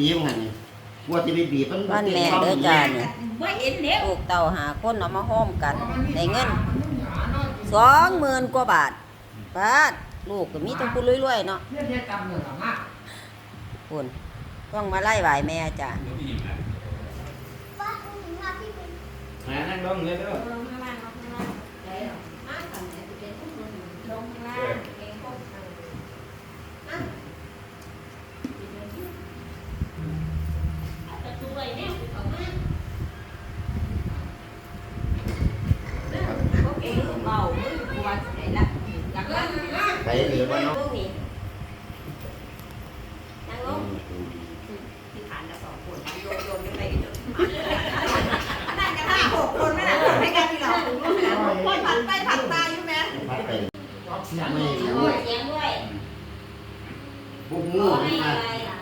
บีบมันนี่ว่าจะไปบีบมันบ้านแม่เด้อจ้าเนี่ยว่าเห็นแล้วลูกเต่าหาคนเอามาห้อมกันได้เงินสองหมื่นกว่าบาทบาทลูกก็มีแต้องพูดรวยๆเนาะคุณต้องมาไล่ไหวแม่จ้าหานั่งลงเลยเด้อลงข้างล่างลงข้างล่างเดี๋ยวมาก่อนเดี๋ยวจะเป็นผู้คนลงข้างล่างเองพวกอะประตูไอ้เนี่ยออกมาโอ เคเบามือกลัวไหนละหลักล่างไปเหลือว่าเนาะลูกนี่นั่งลงที่ผ่านแล้วสองคนโยนโยนกันไปกันจนนั่นกันห้าหกคนไม่น่าไม่กันที่เราคนผ่านไปผ่านตาอยู่ไหมพัดไปไม่เสียงรู้ด้วยเสียงด้วยพวกขงูอให้นี่มาอะไรอะ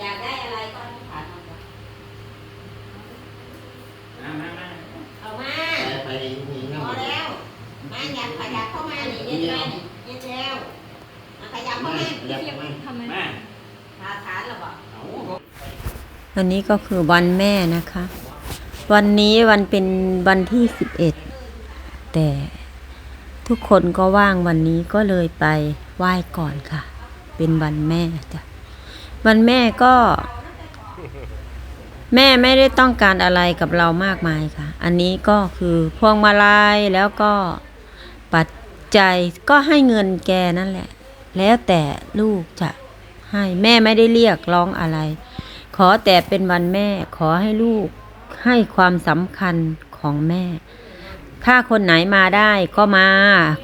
อยากได้อะไรก็ที่ผ่านมา มามามา เอามา ไปไปนี่ พ น้ำ อแล้วมาอยากขยับ เย็นไหมเย็นแล้วขยับเข้ามามาอยากมามาทาฐานหรอบอกเอาอันนี้ก็คือวันแม่นะคะ วันนี้วันเป็นวันที่สิบเอ็ดแต่ทุกคนก็ว่างวันนี้ก็เลยไปไหว้ก่อนค่ะ เป็นวันแม่จ้ะวันแม่ก็ แม่ไม่ได้ต้องการอะไรกับเรามากมายค่ะ อันนี้ก็คือพวงมาลัยแล้วก็ ปัจก็ให้เงินแกนั่นแหละ แล้วแต่ลูกจะให้แม่ไม่ได้เรียกร้องอะไร ขอแต่เป็นวันแม่ขอให้ลูกให้ความสำคัญของแม่ ถ้าคนไหนมาได้ก็มา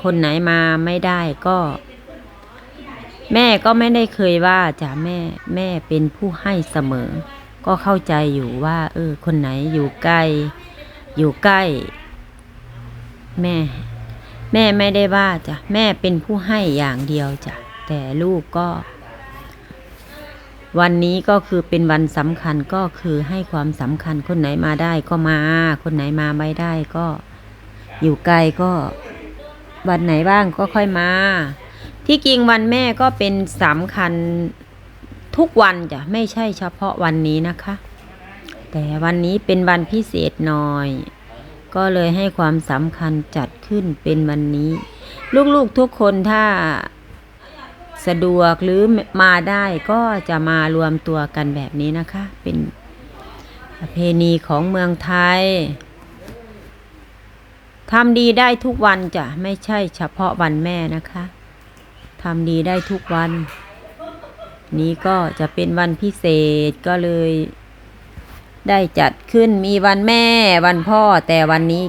คนไหนมาไม่ได้ก็ แม่ก็ไม่ได้เคยว่าจ้ะแม่แม่เป็นผู้ให้เสมอ ก็เข้าใจอยู่ว่า เออ คนไหนอยู่ใกล้ อยู่ใกล้ แม่ แม่ไม่ได้ว่าจ้ะแม่เป็นผู้ให้อย่างเดียวจ้ะแต่ลูกก็ วันนี้ก็คือเป็นวันสำคัญก็คือให้ความสำคัญคนไหนมาได้ก็มา คนไหนมาไม่ได้ก็ อยู่ไกลก็ วันไหนบ้างก็ค่อยมา ที่จริงวันแม่ก็เป็นสำคัญทุกวันจ้ะไม่ใช่เฉพาะวันนี้นะคะ แต่วันนี้เป็นวันพิเศษหน่อย ก็เลยให้ความสำคัญจัดขึ้นเป็นวันนี้ ลูกๆทุกคนถ้าสะดวกหรือมาได้ก็จะมารวมตัวกันแบบนี้นะคะ เป็นประเพณีของเมืองไทยทำดีได้ทุกวันจ้ะไม่ใช่เฉพาะวันแม่นะคะทำดีได้ทุกวัน นี้ก็จะเป็นวันพิเศษก็เลย ได้จัดขึ้นมีวันแม่วันพ่อแต่วันนี้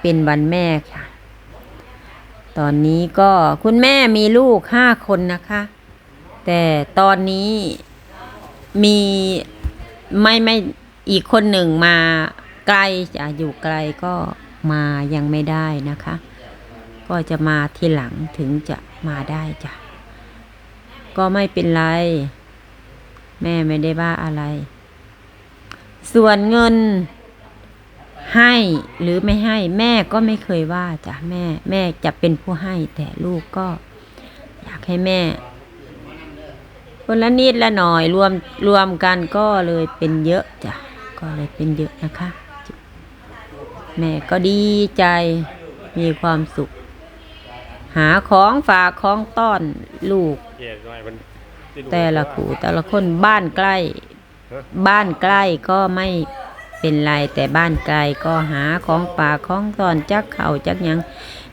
เป็นวันแม่ค่ะ ตอนนี้ก็คุณแม่มีลูกห้าคนนะคะ แต่ตอนนี้มีไม่ไม่อีกคนหนึ่งมาไกลจะอยู่ไกลก็มายังไม่ได้นะคะ ก็จะมาทีหลังถึงจะมาได้จ้ะก็ไม่เป็นไร แม่ไม่ได้ว่าอะไร ส่วนเงินให้หรือไม่ให้แม่ก็ไม่เคยว่าจ้ะแม่ แม่จะเป็นผู้ให้ แต่ลูกก็ อยากให้แม่คนละนิดละหน่อยรวมรวมกันก็เลยเป็นเยอะจ้ะก็เลยเป็นเยอะนะคะ แม่ก็ดีใจมีความสุข หาของฝากของต้อนลูกเย่หน่อยมันสิดูแต่ละขู่แต่ละคนบ้านใกล้ บ้านใกล้ก็ไม่เป็นไรแต่บ้านไกลก็หาของป่าของตอนจักเข่าจักยัง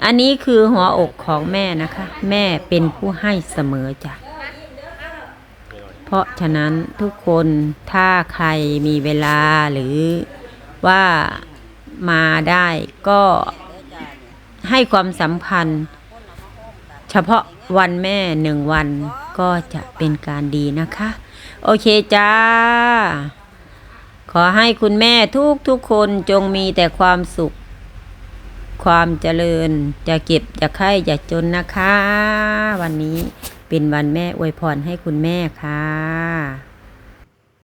อันนี้คือหัวอกของแม่นะคะ แม่เป็นผู้ให้เสมอจ้ะเพราะฉะนั้นทุกคนถ้าใครมีเวลาหรือว่ามาได้ก็ให้ความสำคัญ เฉพาะวันแม่หนึ่งวัน ก็จะเป็นการดีนะคะ โอเคจ้า ขอให้คุณแม่ทุกทุกคนจงมีแต่ความสุข ความเจริญจะเก็บจะไข้จะจนนะคะ วันนี้เป็นวันแม่อวยพรให้คุณแม่ค่ะ